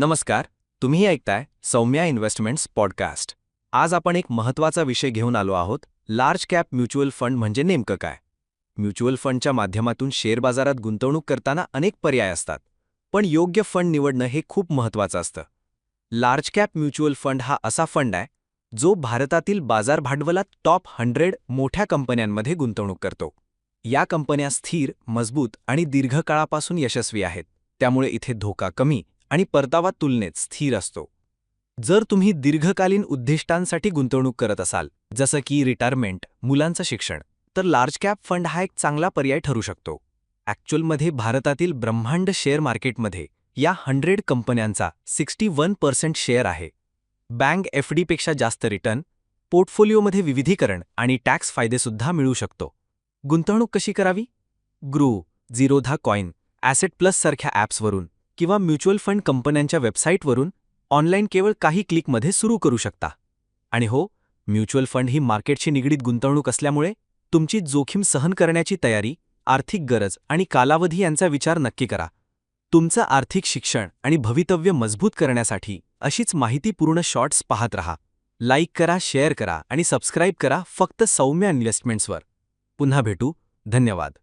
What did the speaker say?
नमस्कार तुम्ही ऐकताय सौम्या इन्व्हेस्टमेंट्स पॉडकास्ट. आज आपण एक महत्त्वाचा विषय घेऊन आलो आहोत लार्ज कॅप म्युच्युअल फंड म्हणजे नेमकं काय? म्युच्युअल फंडच्या माध्यमातून शेअर बाजारात गुंतवणूक करताना अनेक पर्याय असतात पण योग्य फंड निवडणं हे खूप महत्त्वाचं असतं. लार्ज कॅप म्युच्युअल फंड हा असा फंड आहे जो भारतातील बाजार भांडवलात टॉप हंड्रेड मोठ्या कंपन्यांमध्ये गुंतवणूक करतो. या कंपन्या स्थिर मजबूत आणि दीर्घकाळापासून यशस्वी आहेत त्यामुळे इथे धोका कमी आणि परतावा तुलनेत स्थिर असतो. जर तुम्ही दीर्घकालीन उद्दिष्टांसाठी गुंतवणूक करत असाल जसं की रिटायरमेंट मुलांचं शिक्षण तर लार्ज कॅप फंड हा एक चांगला पर्याय ठरू शकतो. ॲक्च्युअलमध्ये भारतातील ब्रह्मांड शेअर मार्केटमध्ये या हंड्रेड कंपन्यांचा सिक्स्टी वन पर्सेंट शेअर आहे बँक एफ डीपेक्षा जास्त रिटर्न पोर्टफोलिओमध्ये विविधीकरण आणि टॅक्स फायदेसुद्धा मिळू शकतो. गुंतवणूक कशी करावी? Groww Zerodha coin asset plus सारख्या ॲप्सवरून किंवा म्युच्युअल फंड कंपन्यांच्या वेबसाईटवरून ऑनलाईन केवळ काही क्लिकमध्ये सुरू करू शकता. आणि हो म्युच्युअल फंड ही मार्केटशी निगडीत गुंतवणूक असल्यामुळे तुमची जोखीम सहन करण्याची तयारी आर्थिक गरज आणि कालावधी यांचा विचार नक्की करा. तुमचं आर्थिक शिक्षण आणि भवितव्य मजबूत करण्यासाठी अशीच माहितीपूर्ण शॉर्ट्स पाहत रहा. लाईक करा शेअर करा आणि सबस्क्राईब करा फक्त सौम्य इन्व्हेस्टमेंट्सवर. पुन्हा भेटू. धन्यवाद.